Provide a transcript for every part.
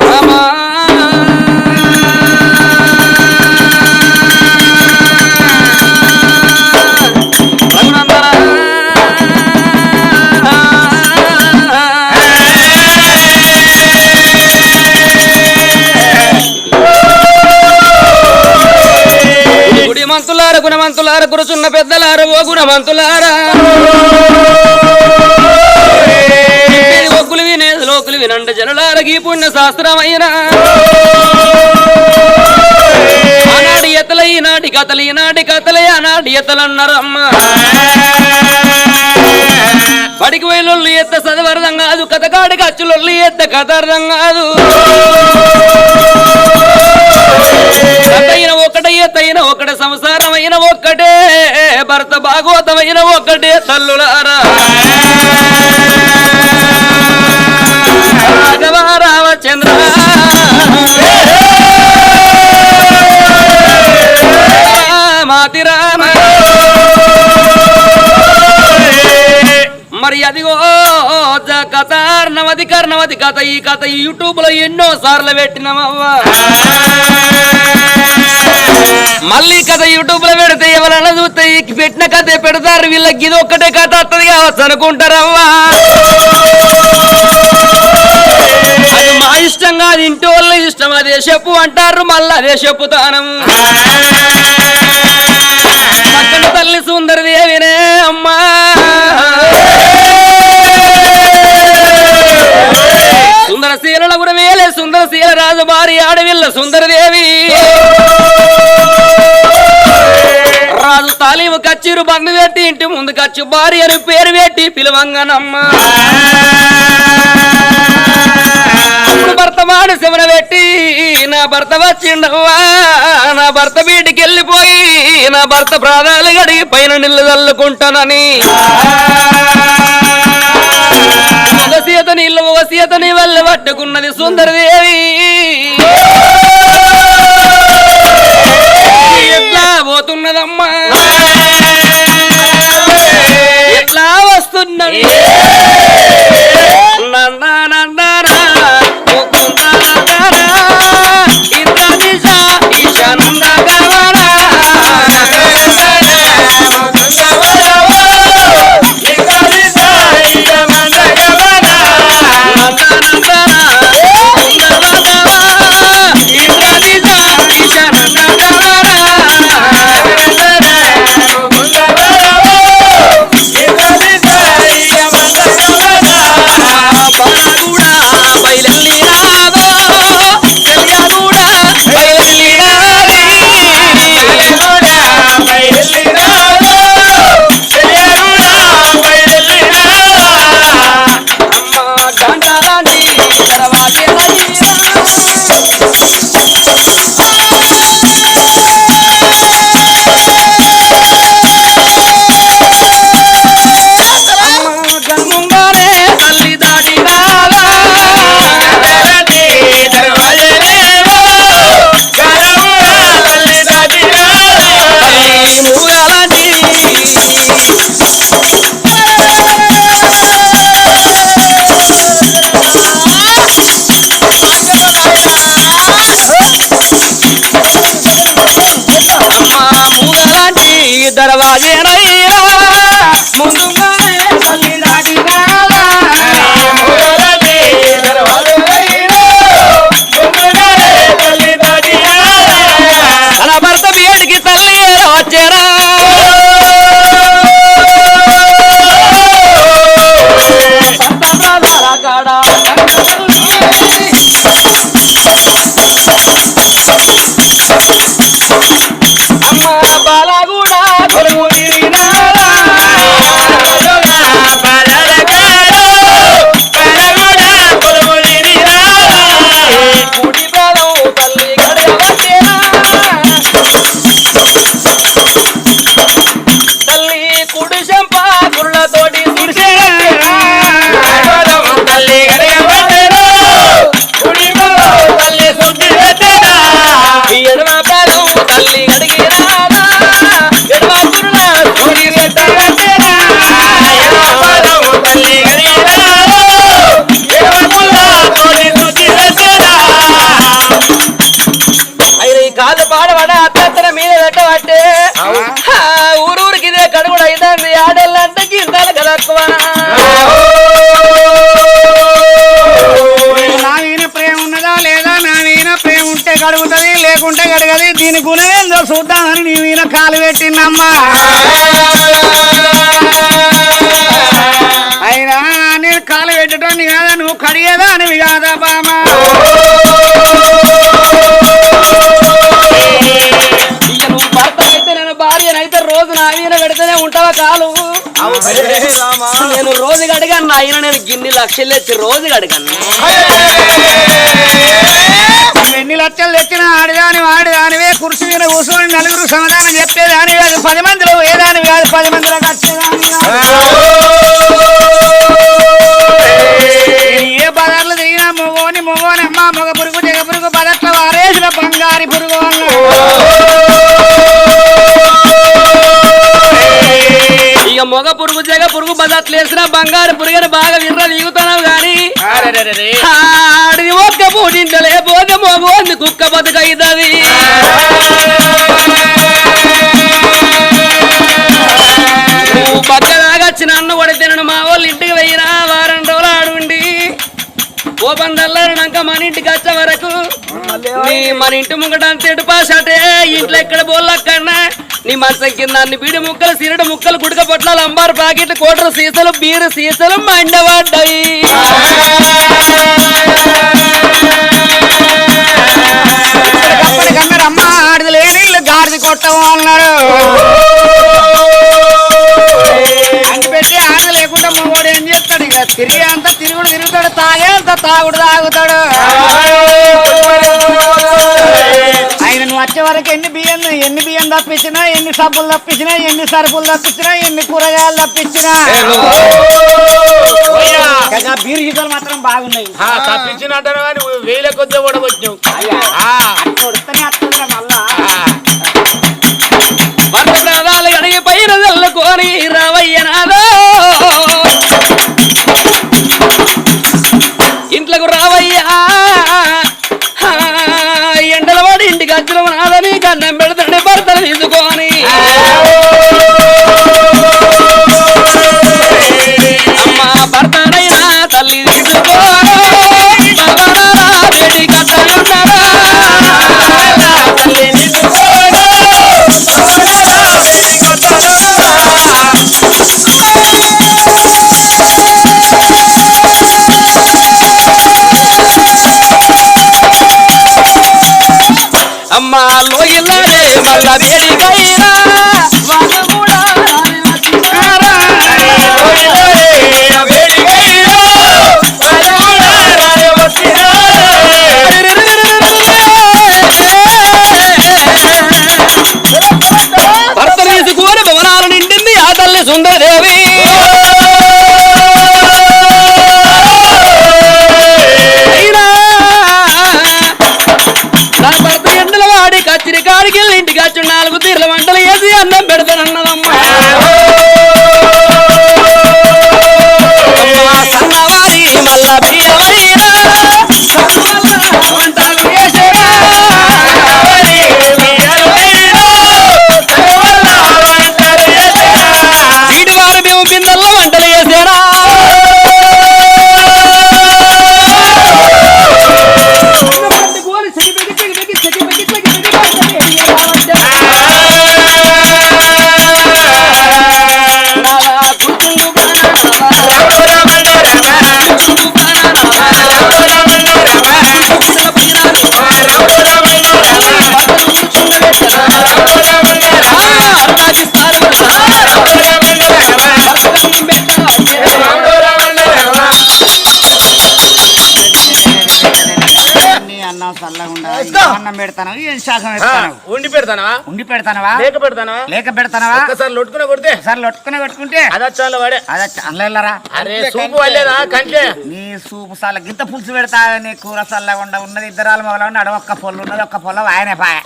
రామా. గుడిమంతులార గురుచున్న పెద్దలార ఓ గుణవంతులారా మాటలు వినండి జనులారగి పుణ్య శాస్త్రమైన ఆనాడి ఎత్తల ఈనాటి కథలు ఈనాటి కథలే ఆనాటి ఎత్తలన్నారమ్మ. బడికి పోయినోళ్ళు ఎత్త చదవరదం కాదు కథకాడికి అచ్చులొల్లు ఎత్త కథ అర్థం కాదు. కథైన ఒకటే ఎత్తైన ఒకటే సంసారమైన ఒక్కటే భర్త భాగవతమైన ఒక్కటే తల్లులారా. నవది కథ ఈ కథ యూట్యూబ్లో ఎన్నో సార్లు పెట్టినామవ్వా. మళ్ళీ కథ యూట్యూబ్లో పెడితే ఎవరన్నా చూస్తే పెట్టిన కథ పెడతారు. వీళ్ళకి ఇది ఒక్కటే కథ వస్తుంది కావచ్చు అనుకుంటారవ్వా. అది మా ఇష్టం కాదు ఇంటి వాళ్ళ ఇష్టం. అదే చెప్పు అంటారు మళ్ళీ అదే చెప్పుతానం. పక్కన తల్లి సుందరి దేవినే అమ్మా. శీల రాజుబారి ఆడవిల్ల సుందరదేవి. రాజు తాలీము కచ్చిరు బంధు పెట్టి ఇంటి ముందు కచ్చి భార్య అని పేరు పెట్టి పిలువంగనమ్మ. అప్పుడు భర్త శివన పెట్టి నా భర్త వచ్చిండవ్వా నా భర్త వీటికి వెళ్ళిపోయి నా భర్త ప్రాణాలు గడిగి పైన నిల్లు చల్లుకుంటానని సీత నీళ్ళు ఒక సీత నీ వల్ల పట్టుకున్నది సుందరదేవి. ఎట్లా పోతున్నదమ్మా? ఎట్లా వస్తున్నది? లేకుంటే కడగది దీని గుణమేందో చూద్దామని నీ మీద కాలు పెట్టిందమ్మా. అయినా నేను కాలు పెట్టడం కాదా నువ్వు కడిగేదా అని కాదా బామా ఇక నువ్వు భర్త అయితే నేను భార్యనైతే రోజు నా పెడితేనే ఉంటావా కాలు? నేను రోజు గడిగాను నా ఆయన నేను గిన్ని లక్షలు రోజు గడిగాను నువ్వు ఎన్ని లక్షలు తెచ్చిన ఆడిదాని వాడిదానివే కుర్చీ మీద కూర్చొని నలుగురు సమాధానం చెప్పేదాని కాదు. పది మందిలో ఏదాని కాదు. పది మందిలో వచ్చేదాని ఏ బజార్లు తిరిగినా మొగోని మొగోని అమ్మ మొగ పురుగు జగ పురుగు బదట్ల వారేసిన బంగారి పురుగు ఇక మొగ పురుగు జగ పురుగు బదట్లు వేసిన బంగారు పురుగని బాగా విర్ర దిగుతున్నావు గాని. ఆడి ఒక్క పూటింటలే కుక్క బతుకైతుంది నువ్వు పక్కదాగా వచ్చిన అన్న కొడితే నేను మా వాళ్ళు ఇంటికి వెయ్యినా వారం రోజులు ఆడుండి. ఓ బందల్లాక మన ఇంటికి వచ్చే వరకు నీ మన ఇంటి ముంగట అంతేటు పాసటే ఇంట్లో ఎక్కడ బోల్లక్కన్నా నీ మంచం కింద అన్ని బీడి ముక్కలు సిరడు ముక్కలు గుడక పొట్లాలు అంబారు ప్యాకెట్లు కోటరు సీసలు బీరు సీసలు మండవాడ్డాయి కొట్టము అన్నారు పెట్టి ఆడిది లేకుండా మగవాడు ఏం చేస్తాడు ఇక? తిరిగి అంత తిరుగుడు తిరుగుతాడు తాగే అంత తాగుడు తాగుతాడు. ఆయన నువ్వు వచ్చే వరకు ఎన్ని బియ్యం ఎన్ని బియ్యం తప్పించినా ఎన్ని సబ్బులు తప్పించినా ఎన్ని సరుకులు తప్పించినా ఎన్ని కూరగాయలు తప్పించినా. ఇంకా బీరు గీతలు మాత్రం బాగున్నాయి. తప్పించినట్టు వేల కొద్ది కూడా వచ్చినావు వస్తుందిరా మళ్ళా వంద చల్లుకొని రావయ్య నాదో. ఇంట్లోకి రావయ్యా. ఆ, ఎండల వాడి ఇంటికి వచ్చిన నాదని కన్నం పెడతాడు భర్తలు తీసుకో అన్నం పెడతాను ఏం శాఖం పెడతాను ఉండి పెడతానా ఉండి పెడతానవా? లేక పెడతానా లేక పెడతానవా? ఒక్కసారి లొట్టుకునే కొడితే? ఒకసారి లొట్టుకుని పెట్టుకుంటే అదచ్చాల వాడే. అదే అనలేరా అరే సూపు వల్లేదా? కంటే? నీ సూపు గింత పులుసు పెడతా నీ కూర చల్లగా ఉండ ఉన్నది ఇద్దరాలు మొదలు నడు ఒక్క పొల్లు ఉన్నది ఒక్క పొలం ఆయనే పాయ.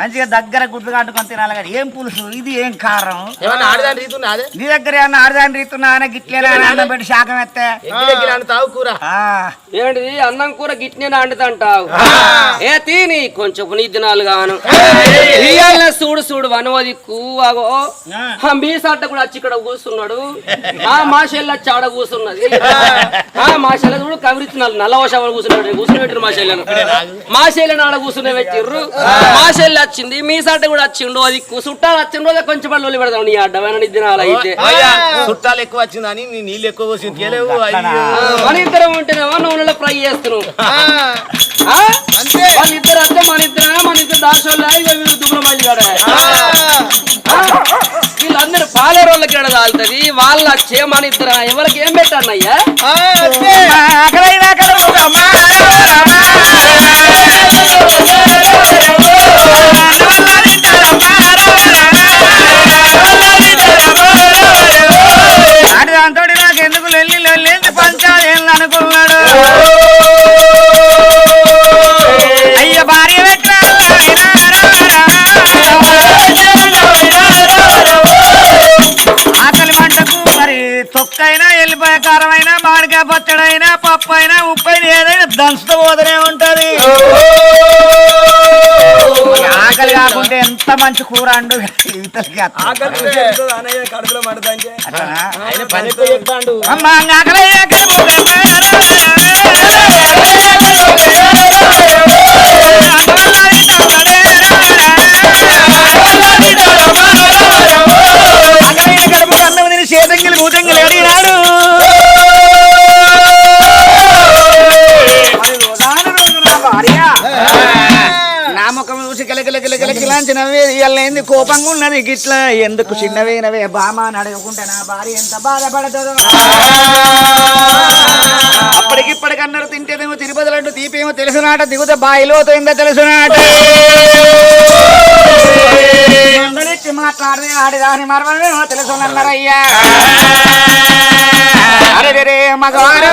మంచిగా దగ్గర గుడ్లు కట్టుకొని తినాలి కానీ ఏం పులుసు? ఇది ఏం కారం? ఏమన్నా ఆడదాని రీతి ఉన్నది నీ దగ్గర ఏమన్నా ఆడదాని రీతున్నా గిట్లేనా అని అన్నం పెట్టి శాఖం ఎత్తే. కూర? ఆ, ఏంటిది అన్నం కూర గిట్నే అంటావు. ఏ తీని? కొంచెం నీ దినాలు గాను. ఇయ్యాల చూడు చూడు వనవది కూవాగో. మీ సట్ట కూడా వచ్చి ఇక్కడ కూర్చున్నాడు. ఆ మా చెల్లి వచ్చి ఆడ కూర్చున్నది. ఆ. మా మా శైల చూడు కవిరిస్తున్నారు నల్ల వర్షాలు కూర్చుని కూర్చుని పెట్టారు మా శైలను మా శైలను ఆడ కూర్చుని పెట్టిర్రు. మా శైలి వచ్చింది మీ సాట కూడా వచ్చిండు అది చుట్టాలు వచ్చిన రోజే కొంచెం పళ్ళు పెడతాం నీ అడ్డమైన దినాలు అయితే. చుట్టాలు ఎక్కువ వచ్చిందని నీ? నీళ్ళు ఎక్కువ పోసి తేలేవు అయ్యో. మన ఇద్దరం ఉంటేనేమో నూనెలో ఫ్రై చేస్తున్నావు ఆ? వాళ్ళ ఇద్దరు వస్తే మన ఇద్దరు మన ఇద్దరు దాసోళ్ళ? ఇక వీళ్ళు దుబ్బరమల్లి కాడ వీళ్ళందరూ పాలేరోళ్ళకి ఎడ తాగుతుంది వాళ్ళ వచ్చే మన ఇద్దరు ఎవరికి ఏం పెట్టానయ్యా పచ్చడైనా పప్పు అయినా ఉప్పు అయినా ఏదైనా దంచుతూ పోతూనే ఉంటది. ఆకలి కాకుంటే ఎంత మంచి కూర అండు ఇతరులకి కిలకిలకిలకిలకిలాంచి నవ్వేది కోపంగా ఉన్నది. గిట్ల ఎందుకు చిన్నవేనవే బామా నడవకుంటే నా భార్య ఎంత బాధపడుతుందో. అప్పటికిప్పటికన్నారు తింటేదేమో తిరుపతి లడ్డు తీపేమో తెలుసునాట దిగుత బాయిలోతో ఇంత తెలుసునాట మందలిచ్చి మాట్లాడితే ఆడిదాని మరమేమో తెలుసునన్నారయ్యా అరే రే మగవారు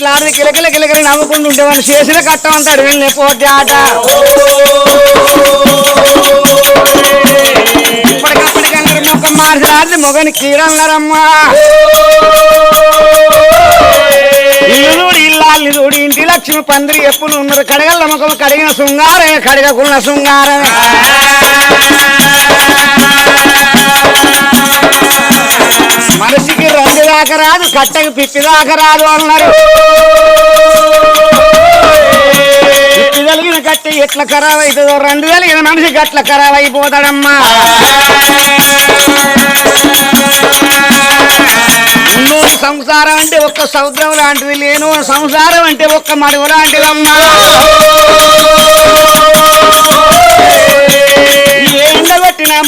ఇట్లా ఆడి కిలకిల కిలకిల నవ్వుకుంటూ ఉండేవాడిని. చేసిన కట్టం అంటాడు వెళ్ళి పోతే ఆట ఇప్పటికప్పటికన్నా ముఖం మార్చాలి మొగని కీడన్నారమ్మా ఇల్లు ఇల్లాలి చూడు ఇంటి లక్ష్మి పందిరి ఎప్పుడు ఉన్నారు? కడగల ముఖం కడిగిన శృంగారే కడగకున్న శృంగారమే. మనిషికి రా దాకా రాదు కట్టకి పిప్పి దాకా రాదు అన్నారు. పిప్పి కలిగిన కట్ట ఎట్లా ఖరాబ్ అవుతుందో రెండు కలిగిన మనిషి గట్ల ఖరాబ్ అయిపోతాడమ్మా. నూనె సంసారం అంటే ఒక్క సముద్రం లాంటిది లేను సంసారం అంటే ఒక్క మడుగు లాంటిదమ్మా.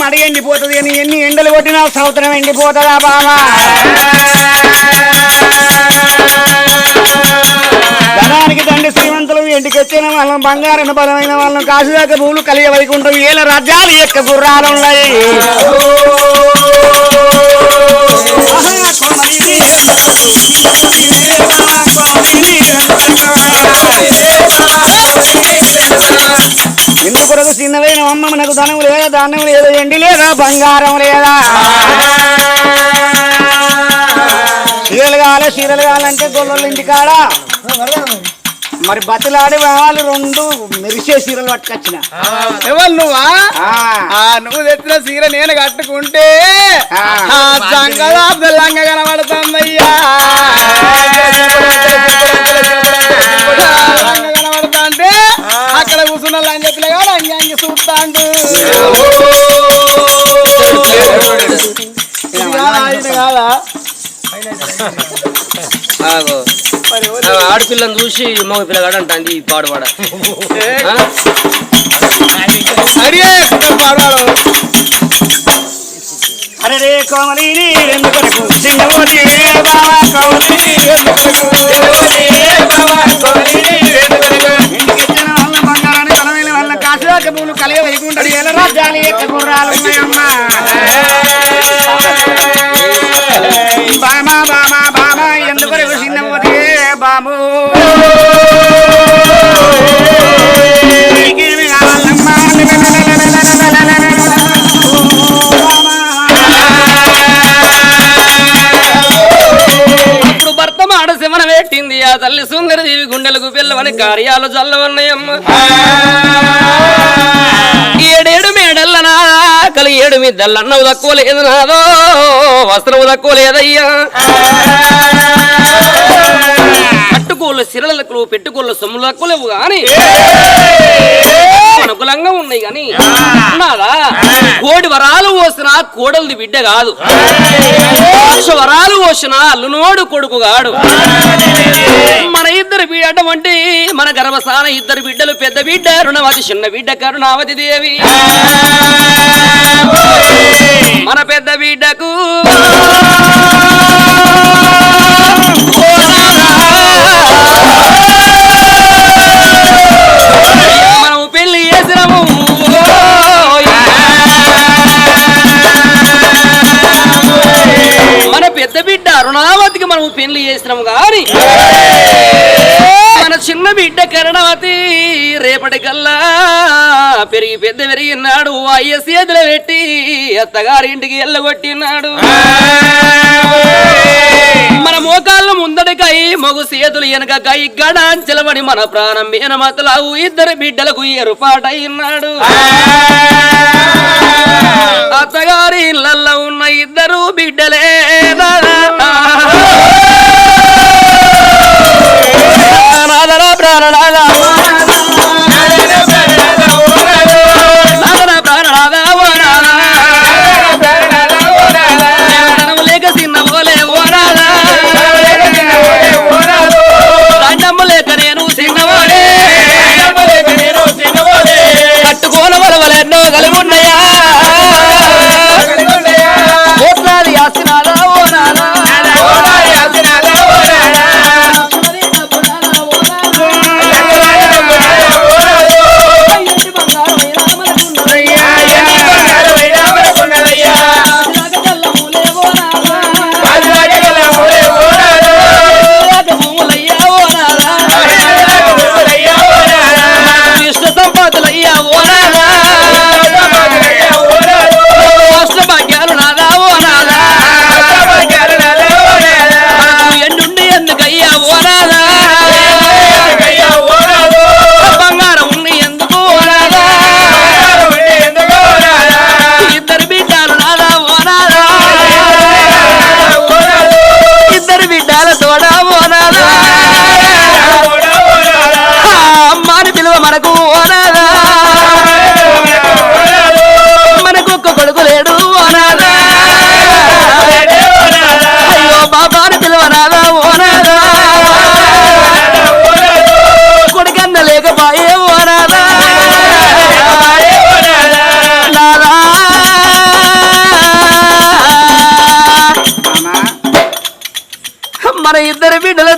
మడ ఎండిపోతుంది అని ఎన్ని ఎండలు కొట్టినా సముద్రం ఎండిపోతుందా బావా? ధనానికి తండ్రి శ్రీమంతులు ఎండికొచ్చిన వాళ్ళం బంగారం బలమైన వాళ్ళం కాశీదాక భూములు కలియ వైకుంఠం ఏల రాజ్యాలు ఎక్క గుర్రాలు ఉన్నాయి. కొరకు చిన్నవైన అమ్మ మనకు ధనం లేదా ధాన్యం లేదా ఎండి లేదా బంగారం లేదా? చీరలు కావాలి చీరలు కావాలంటే గొల్లల ఇంటికాడ. మరి బతిలాడి వాళ్ళు రెండు మెరిసే చీరలు పట్టుకొచ్చిన. ఎవరు నువ్వా? నువ్వు తెచ్చిన సీర నేను కట్టుకుంటే కనబడుతుందయ్యా. లంజ పిల్లగా లంగి అంగి చూస్తాండు కాదా, కాదా ఆడపిల్లని చూసి మగ పిల్లగాడు అంటాంది ఈ పాడుపాడ ఆ? అడిగే పాడాడు అరే కోమలి ఎందుకొరకు చిన్నమోది బావా కోమలి కలిగ వైకుంటాడు ఏల రాజ్యాలు ఎక్క గుర్రాలు ఉన్నాయమ్మా? బామా బామా బామా ఎందుకొరకు చిన్నమోది బాబు? పెట్టింది ఆ తల్లి సుందరదేవి గుండెలకు పిల్లవని కార్యాలు చల్లవన్నాయమ్మ. ఏడు మిద్దల్లన్నవు తక్కువ లేదు నాదో వస్త్రము తక్కువ లేదయ్యా. పట్టుకోళ్ళు సిరలకు పెట్టుకోళ్ళు సొమ్ములు తక్కువ లేవు గాని అనుకూలంగా ఉన్నాయి గాని నాదా కోడి వరాలు పోసిన కోడలిది బిడ్డ కాదు. లక్ష వరాలు పోసిన అల్లునోడు కొడుకు గాడు మన ఇద్దరు బిడ్డ అటువంటి మన గర్భసాన ఇద్దరు బిడ్డలు పెద్ద బిడ్డ రుణవతి చిన్న బిడ్డ కరుణావతి దేవి. మన పెద్ద బిడ్డకు పెళ్ళి చేసినాము కానీ మన చిన్న బిడ్డ కరణవతి రేపటి కల్లా పెరిగి పెద్ద పెరిగినాడు. అయ్య చేతులు పెట్టి అత్తగారింటికి ఎల్లగొట్టినాడు. మన మోకాళ్ళ ముందడికై మగు చేతులు వెనకకై గడాంచలబడి మన ప్రాణం మేనమతలావు ఇద్దరు బిడ్డలకు ఏర్పాటైనాడు.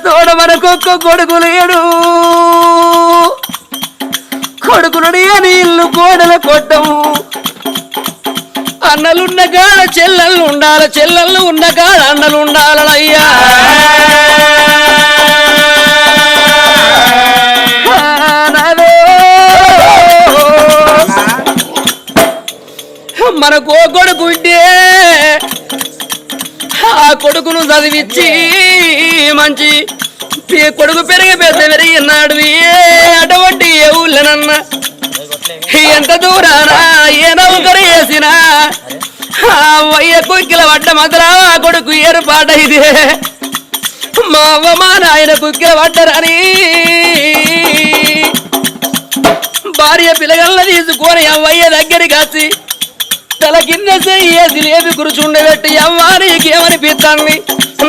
తోడ మనకొక్క కొడుకు లేడు. కొడుకునుడి అని ఇల్లు కోడల కొట్టము. అన్నలున్న కాడ చెల్లెళ్ళు ఉండాల చెల్లెళ్ళు ఉన్న కాడ అన్నలు ఉండాలయ్యా మనకు కొడుకు ఉంటే ఆ కొడుకును చదివిచ్చి మంచి పే- కొడుకు పెరిగి పెద్ద పెరిగినాడు ఏ అటువంటి ఏ ఊళ్ళనన్న ఎంత దూరానా ఏ నౌకరు వేసినా ఆ వయ్య కుక్కిల పడ్డ మాత్రం ఆ కొడుకు ఏర్పాట ఇది మా అవ్వ మా నాయన కుక్కిల పడ్డరని భార్య పిల్లగల్ల తీసుకొని అవ్వయ్య దగ్గరికి వచ్చి తల కింద చెయ్యేసి లేపి కూర్చుండబెట్టి అవ్వా నీకేమనిపిస్తాన్ని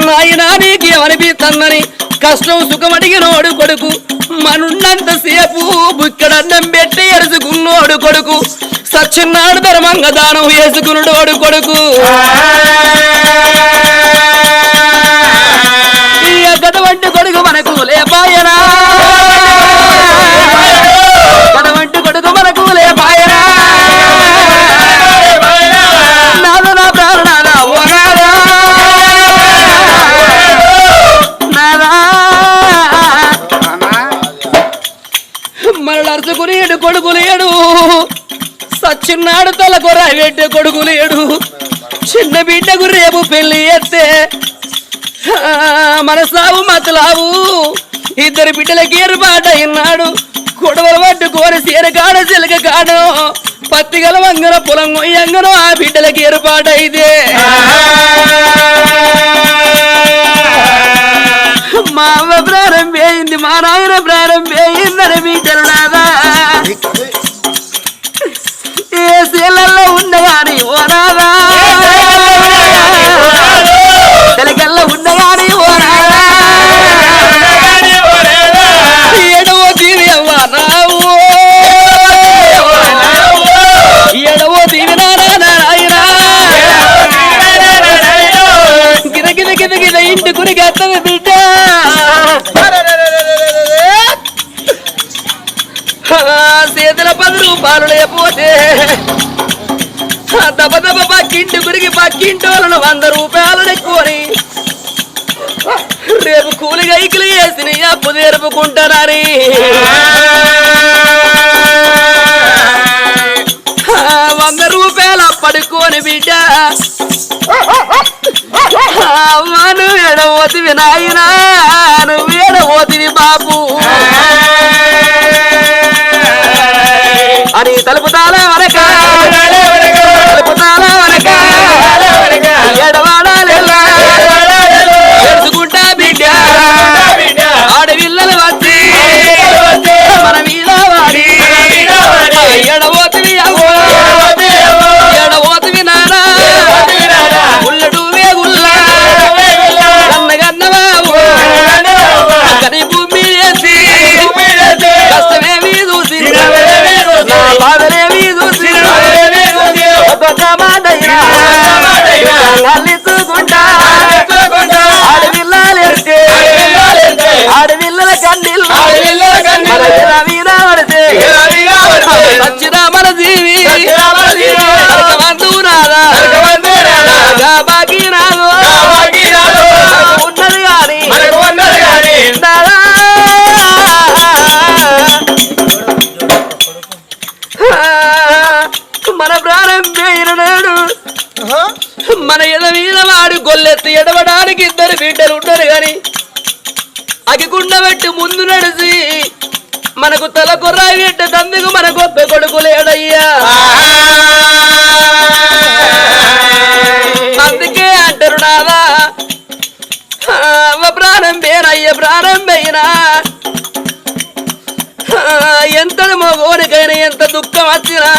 నాయనా నీకేమనిపిస్తానని కష్టం సుఖం అడిగినోడు కొడుకు. మనున్నంత సేపు బుక్కడన్నం పెట్టి ఎరుసుకున్నోడు కొడుకు. సచ్చిన్నాడు ధర్మంగా దానం వేసుకున్నాడు కొడుకు. చిన్నాడు తల కొర కొడుకు లేడు. చిన్న బిడ్డకు రేపు పెళ్ళి ఎత్తే. మనసావు మతలావు. ఇద్దరు బిడ్డలకి ఏర్పాటు అయినాడు. కొడవలు పట్టుకోని సీర కాడ చిలక కాడు. పత్తి గల వంగన పొలం మొయ్యంగను ఆ బిడ్డలకి ఏర్పాటు అయితే. మా అవ్వ ప్రారంభమైంది అయింది మా నాయన ప్రారంభమైందని బిడ్డలు ఇంటి బిడ్డ? చేతుల పది రూపాయలు లేకపోతే దబ దబ పక్కింటి గురికి పక్కింటి వాళ్ళను వంద రూపాయలు ఎక్కువని రేపు కూలి గైకిలు వేసిన అప్పు తీర్పుకుంటానని. వంద రూపాయలు పడుకోని బిడ్డ. నువ్వు ఎడబోతివి నాయనా నువ్వు ఎడబోతివి బాబు. అని తలుపుతాల వరక మన ఎద మీద వాడు గొల్లెత్తి ఎడవడానికి ఇద్దరు బిడ్డలు ఉంటారు గాని అగికుండ పెట్టి ముందు నడిచి మనకు తల కొర్రాయి పెట్టే తందుకు మన గొప్ప కొడుకు లేడయ్యా. అందుకే అంటారు నాదా అవ్వ ప్రాణం పేరయ్య ప్రాణం పోయినా ఎంత మగోనికైనా ఎంత దుఃఖం వచ్చినా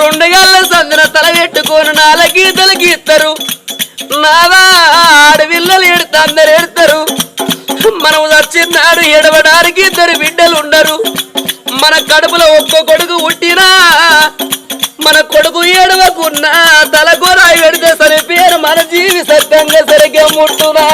రెండు గళ్ళ సందిన తల పెట్టుకొని నాల గీతలు గీస్తారు నాదా ఆడవిల్లలు ఎడితే అందరు ఎడతారు. మనం చచ్చిన్నాడు ఎడవడానికి ఇద్దరు బిడ్డలు ఉండరు. మన కడుపులో ఒక్కో కొడుకు ఉట్టినా మన కొడుకు ఏడవకున్నా తల కొరాయి పెడితే పేరు మన జీవి సత్యంగా సరిగ్గా ముట్టునా.